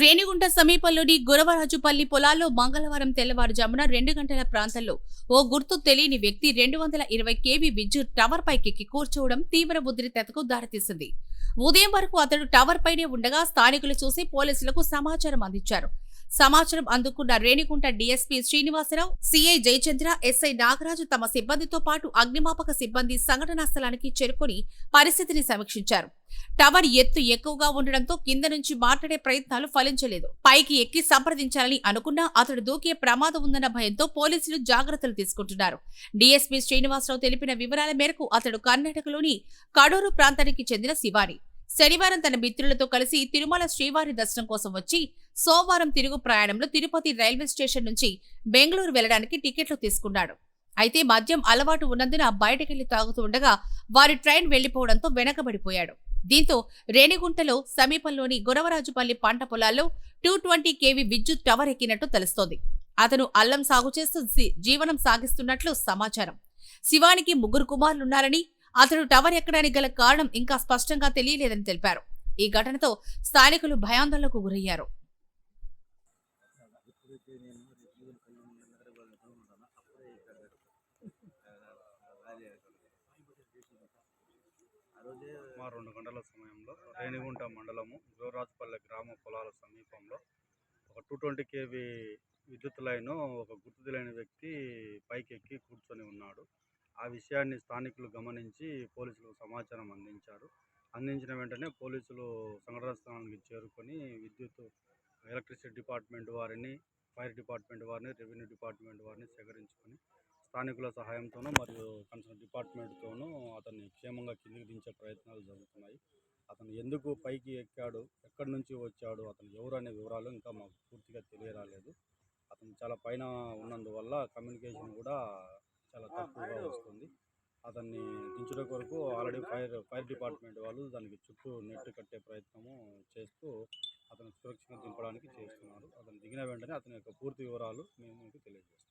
రేణిగుంట సమీపంలోని గురవరాజుపల్లి పొలాల్లో మంగళవారం తెల్లవారుజామున రెండు గంటల ప్రాంతంలో ఓ గుర్తు తెలియని వ్యక్తి రెండు వందల ఇరవై కేవీ విద్యుత్ టవర్ పైకెక్కి కూర్చోవడం తీవ్ర ఉద్రిక్తతకు దారితీసింది. ఉదయం వరకు అతడు టవర్ పైనే ఉండగా స్థానికులు చూసి పోలీసులకు సమాచారం అందించారు. సమాచారం అందుకున్న Renigunta DSP Srinivasarao CI Jayachandra SI Nagaraju తమ సిబ్బందితో పాటు అగ్నిమాపక సిబ్బంది సంఘటనా స్థలానికి చేరుకుని పరిస్థితిని సమీక్షించారు. టవర్ ఎత్తు ఎక్కువగా ఉండడంతో కింద నుంచి మాట్లాడే ప్రయత్నాలు ఫలించలేదు. పైకి ఎక్కి సంప్రదించాలని అనుకున్నా అతడు దూకే ప్రమాదం ఉందన్న భయంతో పోలీసులు జాగ్రత్తలు తీసుకుంటున్నారు. డీఎస్పీ శ్రీనివాసరావు తెలిపిన వివరాల మేరకు అతడు కర్ణాటకలోని కడూరు ప్రాంతానికి చెందిన శివాని. శనివారం తన మిత్రులతో కలిసి తిరుమల శ్రీవారి దర్శనం కోసం వచ్చి సోమవారం తిరుగు ప్రయాణంలో తిరుపతి రైల్వే స్టేషన్ నుంచి బెంగళూరు వెళ్ళడానికి టికెట్లు తీసుకున్నాడు. అయితే మద్యం అలవాటు ఉన్నందున బయటకెళ్ళి తాగుతూ ఉండగా వారి ట్రైన్ వెళ్ళిపోవడంతో వెనకబడిపోయాడు. దీంతో రేణిగుంటలో సమీపంలోని గురవరాజుపల్లి పంట పొలాల్లో టూ ట్వంటీ కేవీ విద్యుత్ టవర్ ఎక్కినట్టు తెలుస్తోంది. అతను అల్లం సాగు చేస్తూ జీవనం సాగిస్తున్నట్లు సమాచారం. శివానికి ముగ్గురు కుమారులున్నారని అతడు టవర్ ఎక్కడానికి గల కారణం ఇంకా స్పష్టంగా తెలియలేదని తెలిపారు. ఈ ఘటనతో స్థానికులు భయాందోళనకు గురయ్యారు. మా రెండు గంటల సమయంలో రేణిగుంట మండలము జోరాజుపల్లె గ్రామ పొలాల సమీపంలో ఒక టూ ట్వంటీ కేవీ విద్యుత్ లైను ఒక గుర్తు తెలియని వ్యక్తి పైకి ఎక్కి కూర్చొని ఉన్నాడు. ఆ విషయాన్ని స్థానికులు గమనించి పోలీసులకు సమాచారం అందించారు. అందించిన వెంటనే పోలీసులు సంఘటన స్థలానికి చేరుకొని విద్యుత్ ఎలక్ట్రిసిటీ డిపార్ట్మెంట్ వారిని ఫైర్ డిపార్ట్మెంట్ వారిని రెవెన్యూ డిపార్ట్మెంట్ వారిని సేకరించుకొని స్థానికుల సహాయంతోనూ మరియు కన్సర్న్ డిపార్ట్మెంట్తోనూ అతన్ని క్షేమంగా కిందికి దించే ప్రయత్నాలు జరుగుతున్నాయి. అతను ఎందుకు పైకి ఎక్కాడు ఎక్కడి నుంచి వచ్చాడు అతను ఎవరు అనే వివరాలు ఇంకా మాకు పూర్తిగా తెలియరాలేదు. అతను చాలా పైన ఉన్నందువల్ల కమ్యూనికేషన్ కూడా చాలా తక్కువగా వస్తుంది. అతన్ని దించుట కొరకు ఆల్రెడీ ఫైర్ ఫైర్ డిపార్ట్మెంట్ వాళ్ళు దానికి చుట్టూ నెట్ కట్టే ప్రయత్నము చేస్తూ అతను సురక్షితంగా దింపడానికి చేస్తున్నారు. అతను దిగిన వెంటనే అతని యొక్క పూర్తి వివరాలు మేము మీకు తెలియజేస్తాం.